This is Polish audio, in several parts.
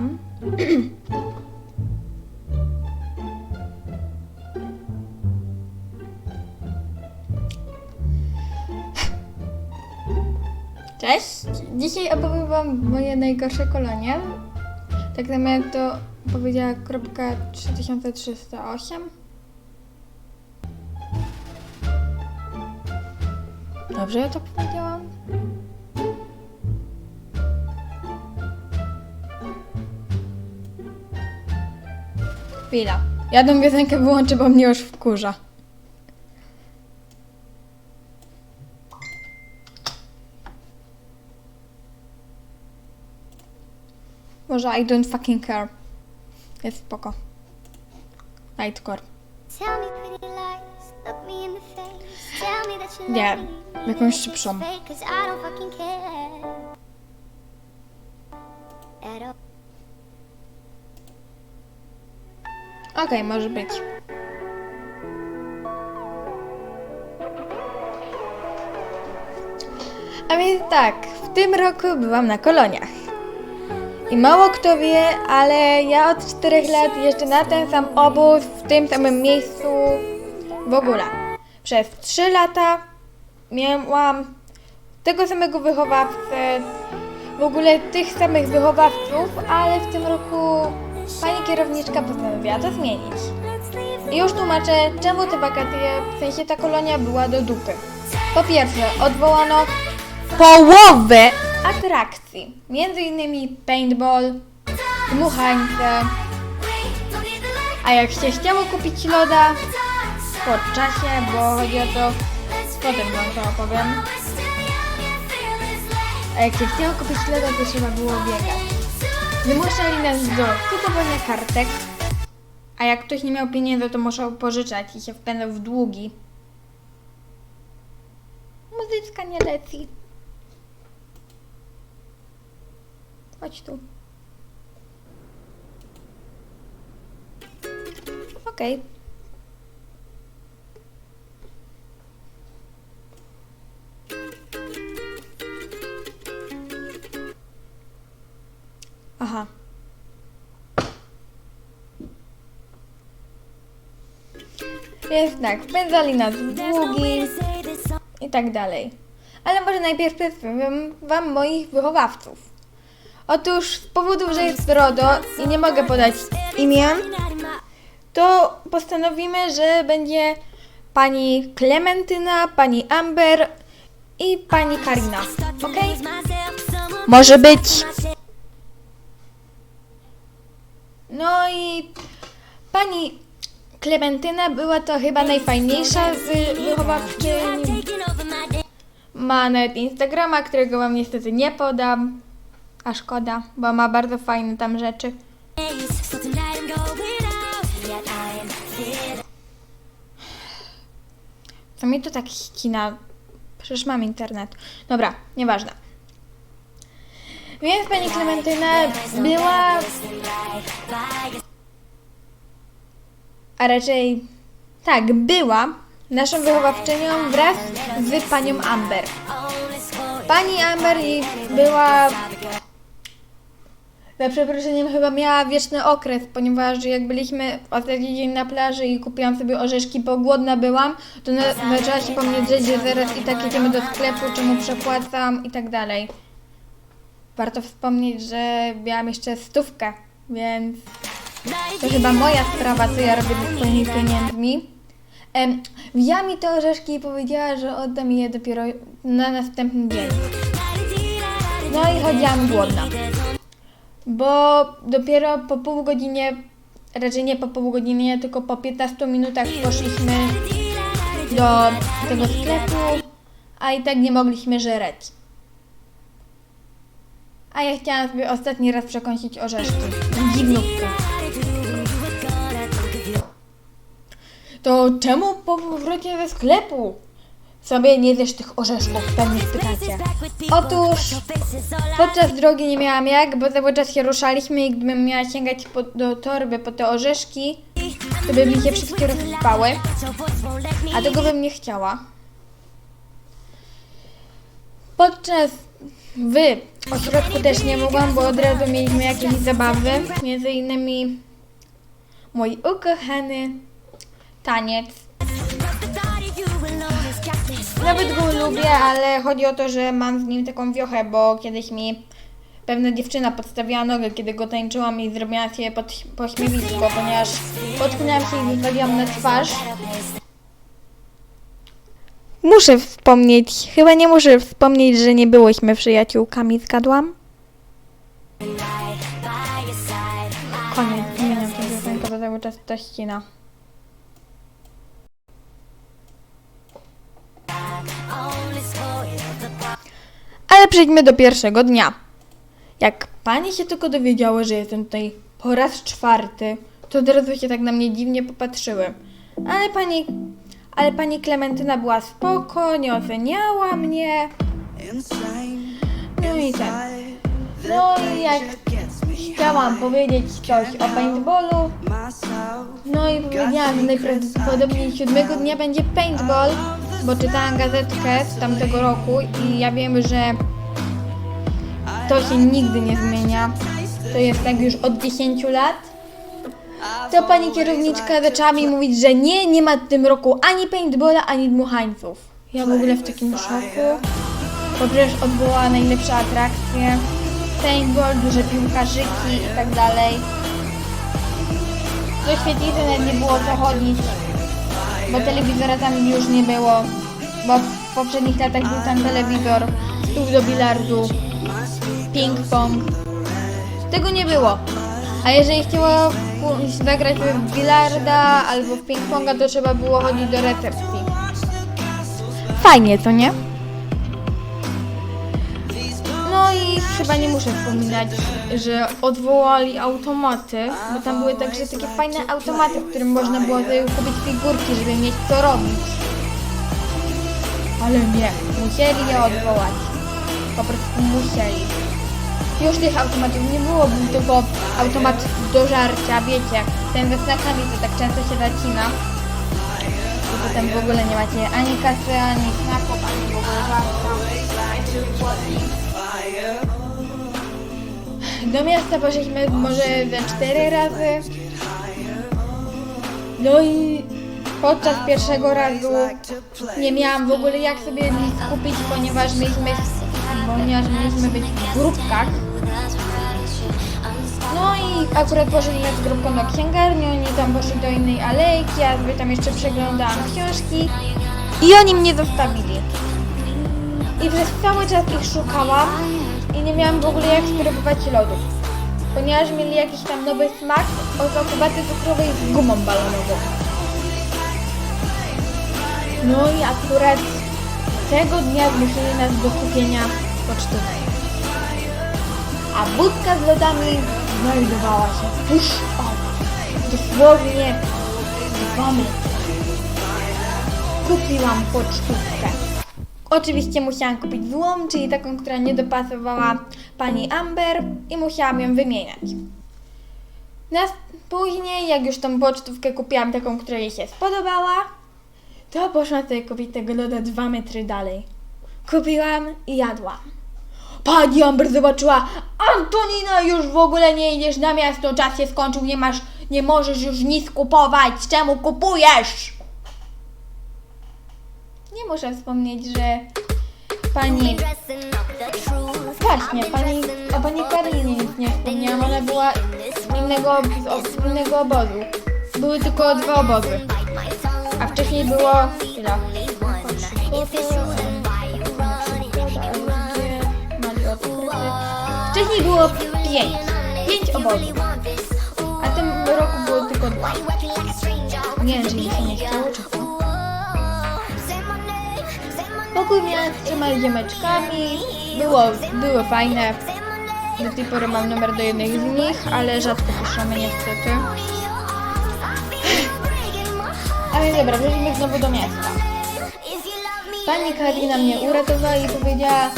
tam. Cześć! Dzisiaj opowiem Wam moje najgorsze kolonie. Tak jak to powiedziała kropka 3308. Dobrze ja to powiedziałam? Chwila. Ja tą piosenkę wyłączę, bo mnie już wkurza. Może I don't fucking care. Jest spoko. Nightcore. Tell me pretty Okej, może być. A więc tak, w tym roku byłam na koloniach. I mało kto wie, ale ja od 4 lat jeżdżę na ten sam obóz w tym samym miejscu w ogóle. Przez 3 lata miałam tego samego wychowawcę, w ogóle tych samych wychowawców, ale w tym roku pani kierowniczka postanowiła to zmienić. I już tłumaczę, czemu te wakacje, w sensie ta kolonia była do dupy. Po pierwsze, odwołano połowę atrakcji. Między innymi paintball, dmuchańce. A jak się chciało kupić loda po czasie, bo chodzi o to, potem wam to opowiem. A jak się chciało kupić loda, to trzeba było biegać. Wymuszali nas do kupowania kartek, a jak ktoś nie miał pieniędzy, to musiał pożyczać i się wpędzał w długi. Muzyczka nie leci. Chodź tu. Okej. Aha. Więc tak, wpędzali nas w długi i tak dalej. Ale może najpierw przedstawię Wam moich wychowawców. Otóż z powodu, że jest RODO i nie mogę podać imion, to postanowimy, że będzie pani Klementyna, pani Amber i pani Karina. Ok? Może być. No i pani Klementyna była to chyba najfajniejsza z wychowawczyń. Ma nawet Instagrama, którego wam niestety nie podam. A szkoda, bo ma bardzo fajne tam rzeczy. Co mi to tak ścina? Przecież mam internet. Dobra, nieważne. Więc pani Klementyna była... A raczej... Tak, była naszą wychowawczynią wraz z panią Amber. Pani Amber była... Za przeproszeniem chyba miała wieczny okres, ponieważ jak byliśmy ostatni dzień na plaży i kupiłam sobie orzeszki, bo głodna byłam, to na, zaczęła się po mnie że zaraz i tak jedziemy do sklepu, czemu przepłacam i tak dalej. Warto wspomnieć, że miałam jeszcze stówkę, więc to chyba moja sprawa, co ja robię ze swoimi pieniędzmi. Em, wzięła mi te orzeszki i powiedziała, że odda mi je dopiero na następny dzień. No i chodziłam głodna. Bo dopiero po pół godzinie, raczej nie po pół godzinie, tylko po 15 minutach poszliśmy do tego sklepu, a i tak nie mogliśmy żereć. A ja chciałam sobie ostatni raz przekąsić orzeszki. Dziwnówkę. To czemu po powrocie ze sklepu sobie nie zjesz tych orzeszków, pewnie spytacie. Otóż podczas drogi nie miałam jak, bo cały czas się ruszaliśmy i gdybym miała sięgać po, do torby po te orzeszki, to by mi się wszystkie rozsypały, a tego bym nie chciała. Podczas w ośrodku też nie mogłam, bo od razu mieliśmy jakieś zabawy. Między innymi mój ukochany taniec. Nawet go lubię, ale chodzi o to, że mam z nim taką wiochę, bo kiedyś mi pewna dziewczyna podstawiła nogę, kiedy go tańczyłam i zrobiłam sobie pod, pośmiewisko, ponieważ potknęłam się i wywaliłam na twarz. Muszę wspomnieć, chyba nie muszę wspomnieć, że nie byłyśmy przyjaciółkami, zgadłam? Koniec, zmieniam tę piosenkę, bo cały czas to ścina. Ale przejdźmy do pierwszego dnia. Jak panie się tylko dowiedziały, że jestem tutaj po raz czwarty, to od razu się tak na mnie dziwnie popatrzyły. Ale pani, ale pani Klementyna była spoko, nie oceniała mnie. No i tak. No i jak chciałam powiedzieć coś o paintballu, no i powiedziałam, że najprawdopodobniej siódmego dnia będzie paintball, bo czytałam gazetkę z tamtego roku i ja wiem, że to się nigdy nie zmienia. To jest tak już od 10 lat. To pani kierowniczka zaczęła mi mówić, że nie, nie ma w tym roku ani paintballa, ani dmuchańców. Ja w ogóle w takim szoku, bo przecież odbyła najlepsze atrakcje. Paintball, duże piłkarzyki i tak dalej. Do świetlicy nawet nie było co chodzić, bo telewizora tam już nie było, bo w poprzednich latach był tam telewizor, stół do bilardu, ping-pong. Tego nie było. A jeżeli chciała zagrać w bilarda albo w ping-ponga, to trzeba było chodzić do recepcji. Fajnie, co nie? No i chyba nie muszę wspominać, że odwołali automaty, bo tam były także takie fajne automaty, w którym można było sobie kupić figurki, żeby mieć co robić. Ale nie, musieli je odwołać. Po prostu musieli. Już tych automatów nie było, był tylko automat do żarcia, wiecie, ten ze znakami, to tak często się zacina. I potem w ogóle nie macie ani kasy, ani znaków, ani w ogóle żarcia. Do miasta poszliśmy może ze cztery razy. No i podczas pierwszego razu nie miałam w ogóle jak sobie nic kupić, ponieważ mieliśmy, ponieważ mieliśmy być w grupkach. No i akurat poszliśmy z grupką do księgarni, oni tam poszli do innej alejki, ja sobie tam jeszcze przeglądałam książki i oni mnie zostawili. I przez cały czas ich szukałam i nie miałam w ogóle jak spróbować lodów. Ponieważ mieli jakiś tam nowy smak o waty cukrowej z gumą balonową. No i akurat tego dnia zmusili nas do kupienia pocztowej. A budka z lodami znajdowała się tuż. Dosłownie dwa metry. Kupiłam pocztówkę. Oczywiście musiałam kupić złom, czyli taką, która nie dopasowała pani Amber i musiałam ją wymieniać. Nas później, jak już tą pocztówkę kupiłam taką, która jej się spodobała, to poszłam sobie kupić tego loda dwa metry dalej. Kupiłam i jadłam. Pani Amber zobaczyła, Antonina, już w ogóle nie idziesz na miasto, czas się skończył, nie masz, nie możesz już nic kupować, czemu kupujesz? Nie muszę wspomnieć, że pani Właśnie, pani, o pani Karolinie nic nie wspomniałam, ona była z innego, z innego obozu. Były tylko dwa obozy. A wcześniej było... Chwila. Wcześniej było pięć. Pięć obozów. A w tym roku było tylko dwa. Nie wiem, czy mi się nie chciało, Pokój miałam z trzema ziemeczkami. Było, było fajne. Do tej pory mam numer do jednej z nich, ale rzadko piszemy niestety. A więc dobra, wrócimy znowu do miasta. Pani Karina mnie uratowała i powiedziała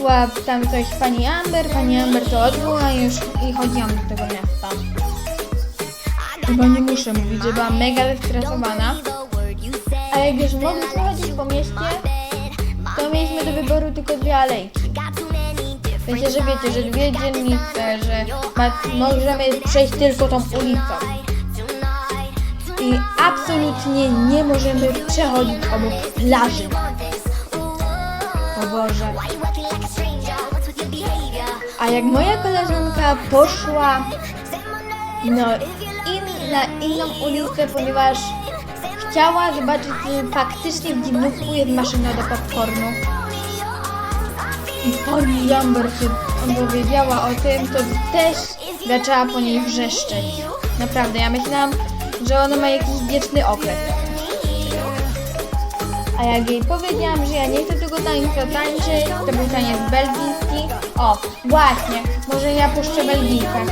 łap tam coś pani Amber, pani Amber to odwoła i już i chodziłam do tego miasta. Chyba nie muszę mówić, że byłam mega zestresowana. A jak już mogliśmy chodzić po mieście, to mieliśmy do wyboru tylko dwie alejki. sensie, że wiecie, że dwie dzielnice, że możemy przejść tylko tą ulicą. I absolutnie nie możemy przechodzić obok plaży. O Boże. A jak moja koleżanka poszła no, in, na inną ulicę, ponieważ chciała zobaczyć, czy faktycznie w Dziwnówku jest maszyna do popcornu. I pani Jamber się dowiedziała o tym, to też zaczęła po niej wrzeszczeć. Naprawdę, ja myślałam, że ona ma jakiś wieczny okres. A jak jej powiedziałam, że ja nie chcę tego tańca tańczyć, to był taniec belgijski. O, właśnie, może ja puszczę Belgijkę.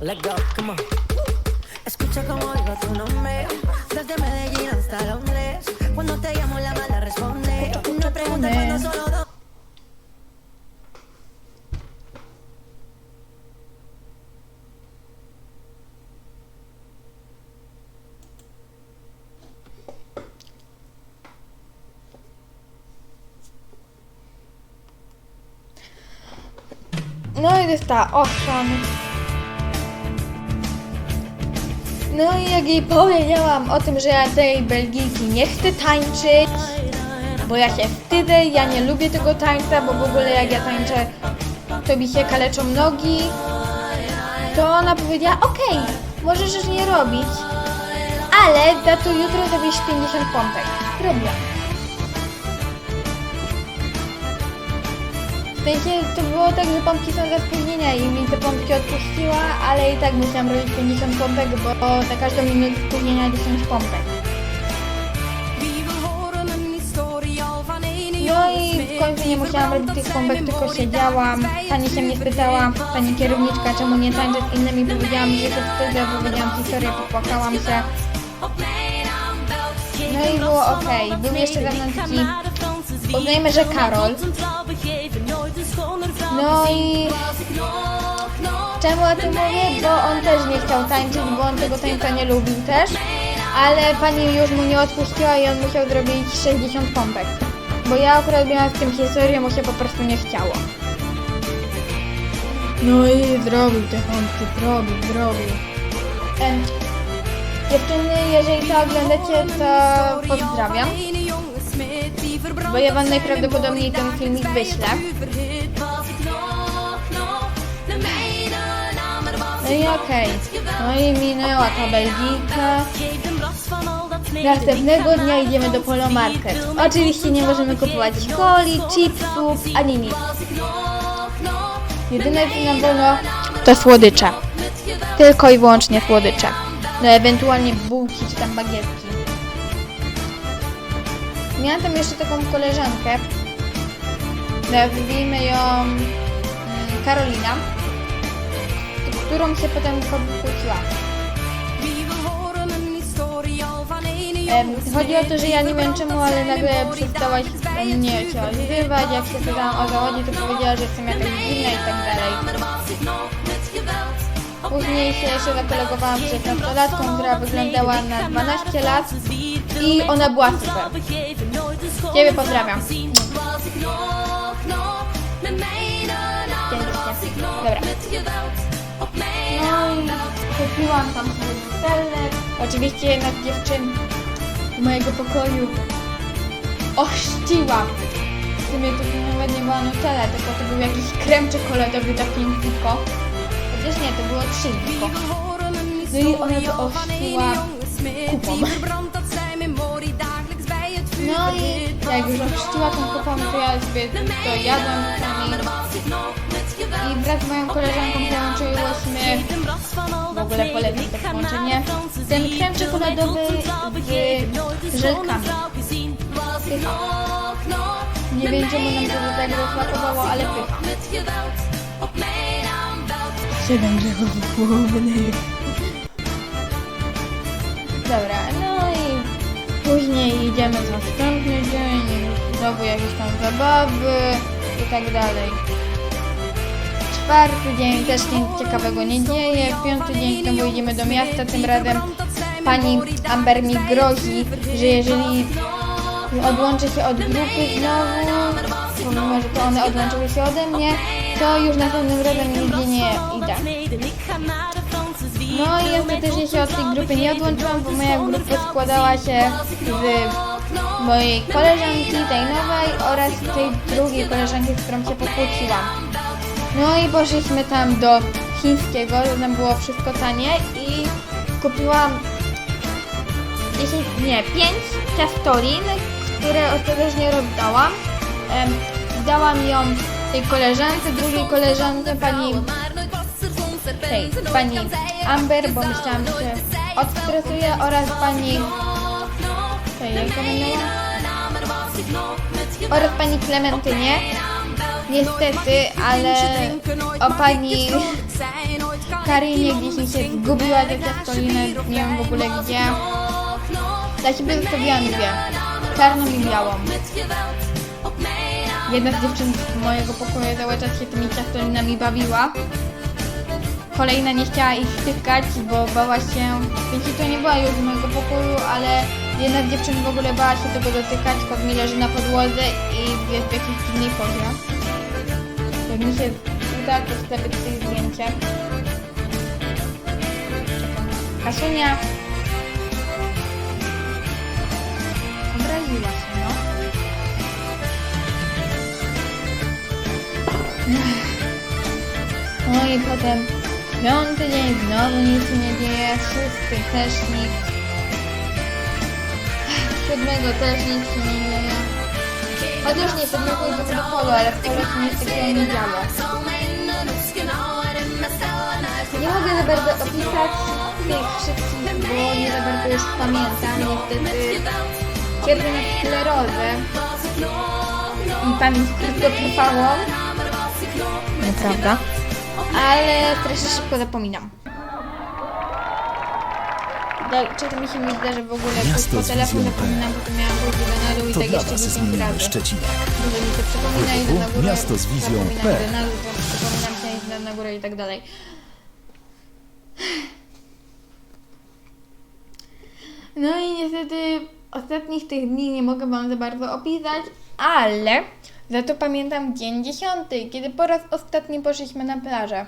Let go, come on. Tu nombre. Desde Medellín hasta Londres. Cuando te llamo, la mala responde. No preguntes cuando solo dos. No i dostała ochrzan. No i jak jej powiedziałam o tym, że ja tej Belgijki nie chcę tańczyć, bo ja się wstydzę, ja nie lubię tego tańca, bo w ogóle jak ja tańczę, to mi się kaleczą nogi, to ona powiedziała, okej, możesz już nie robić, ale za to jutro zrobisz 50 pompek. Robię. Sensie to było tak, że pompki są za spóźnienia i mi te pompki odpuściła, ale i tak musiałam robić 50 pompek, bo na każdą minutę spóźnienia 10 pompek. No i w końcu nie musiałam robić tych pompek, tylko siedziałam. Pani się mnie spytała, pani kierowniczka, czemu nie tańczę z innymi. Powiedziałam, że się wstydzę, powiedziałam historię, popłakałam się. No i było ok. Był jeszcze ze mną taki, uznajmy, że Karol. No i czemu o tym mówię? Bo on też nie chciał tańczyć, bo on tego tańca nie lubił też. Ale pani już mu nie odpuściła i on musiał zrobić 60 pompek. Bo ja akurat miałam z tym historię, mu się po prostu nie chciało. No i zrobił te pompki, zrobił, zrobił. Em, dziewczyny, jeżeli to oglądacie, to pozdrawiam. Bo ja wam najprawdopodobniej ten filmik wyślę. No i okej. No i minęła ta Belgijka. Następnego dnia idziemy do Polo Market. Oczywiście nie możemy kupować coli, chipsów, ani nic. Jedyne co nam wolno to słodycze. Tylko i wyłącznie słodycze. No ewentualnie bułki czy tam bagietki. Miałam tam jeszcze taką koleżankę. Nazwijmy ją mm, Karolina, którą się potem pokłóciła. Em, chodzi o to, że ja nie wiem czemu, ale nagle przestałaś mnie się odzywać. Jak się pytałam o zawodzie, to powiedziała, że jestem jakaś dziwna i tak dalej. Później się jeszcze zakolegowałam z 15-latką, która wyglądała na 12 lat i ona była super. Ciebie pozdrawiam. Dobra. No i kupiłam tam butelek. Oczywiście jedna z dziewczyn z mojego pokoju ochrzciła. W sumie to nawet nie była Nutella, tylko to był jakiś krem czekoladowy 5 ziko. Chociaż nie, to było 3 ziko. No i ona to ochrzciła kupą. No i jak już ochrzciła tą kupą, to ja sobie to jadłam sami. I wraz z moją koleżanką połączyłyśmy, w ogóle polecam to połączenie, ten krem czekoladowy z żelkami. Nie wiem czemu nam to do tego smakowało, ale pycha. Siedem grzechów głównych. Dobra, no i później idziemy w następny dzień, znowu jakieś tam zabawy i tak dalej. Czwarty dzień też nic ciekawego nie dzieje. Piąty dzień znowu idziemy do miasta. Tym razem pani Amber mi grozi, że jeżeli odłączę się od grupy znowu, pomimo, że to one odłączyły się ode mnie, to już następnym razem nigdzie nie idę. No i że się od tej grupy nie odłączyłam, bo moja grupa składała się z mojej koleżanki, tej nowej oraz tej drugiej koleżanki, z którą się pokłóciłam. No i poszliśmy tam do chińskiego, że tam było wszystko tanie i kupiłam 10, nie, 5 ciastolin, które ostatecznie rozdałam. Dałam ją tej koleżance, drugiej koleżance, pani tej, pani Amber, bo myślałam, że odstresuje oraz pani tej, jak to oraz pani Klementynie. Niestety, ale o pani Karinie gdzieś mi się zgubiła te ciastoliny, nie wiem w ogóle gdzie. Dla siebie zostawiłam dwie, czarną i białą. Jedna z dziewczyn z mojego pokoju cały czas się tymi ciastolinami bawiła. Kolejna nie chciała ich stykać, bo bała się, jeśli to nie była już z mojego pokoju, ale jedna z dziewczyn w ogóle bała się tego dotykać, kot mi leży na podłodze i jest w jakiejś dziwnej pozie. Jak mi się uda, to wstawię tutaj zdjęcie. Czekam. Kasunia obraziła się, no. No i potem piąty dzień znowu nic nie dzieje, szósty też nic. Siódmego też nic nie dzieje. Chociaż nie, siódmego idę do polu, ale w polu się nic takiego nie działo. Nie mogę za bardzo opisać tych wszystkich, bo nie za bardzo już pamiętam. Niestety cierpię na sklerozę i pamięć krótkotrwałą. Nieprawda. Ale strasznie szybko zapominam. Czasem mi się nie zdarza w ogóle pójść po telefon, zapominam, potem miałam pójść do Benalu i To tak jeszcze Was 10 zmienimy razy. Szczecinek. Dużo mi się przypomina, idę na górę, Miasto z wizją zapominam P. Benalu, to przypominam się, idę na górę i tak dalej. No i niestety ostatnich tych dni nie mogę Wam za bardzo opisać, ale za to pamiętam dzień dziesiąty, kiedy po raz ostatni poszliśmy na plażę.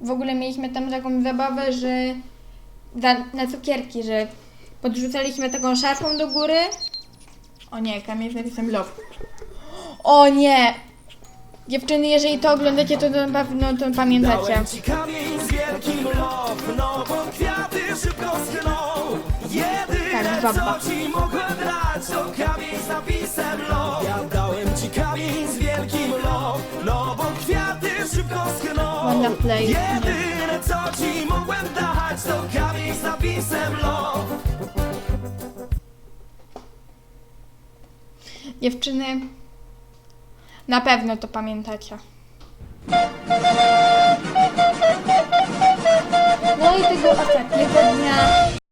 W ogóle mieliśmy tam taką zabawę, że za, na cukierki, że podrzucaliśmy taką szarfą do góry. O nie, tam jest napisem love. O nie! Dziewczyny, jeżeli to oglądacie, to na pewno to pamiętacie. Dałem ci kamień z wielkim love, no bo kwiaty szybko schną. Jedyne Tak, baba. co ci mogłem dać, to kamień z napisem love. Ja kamień z wielkim no, no bo kwiaty szybko schną. Mam. Jedyne co ci mogłem dać to kamień z napisem love. Dziewczyny, na pewno to pamiętacie. No i tego ostatniego dnia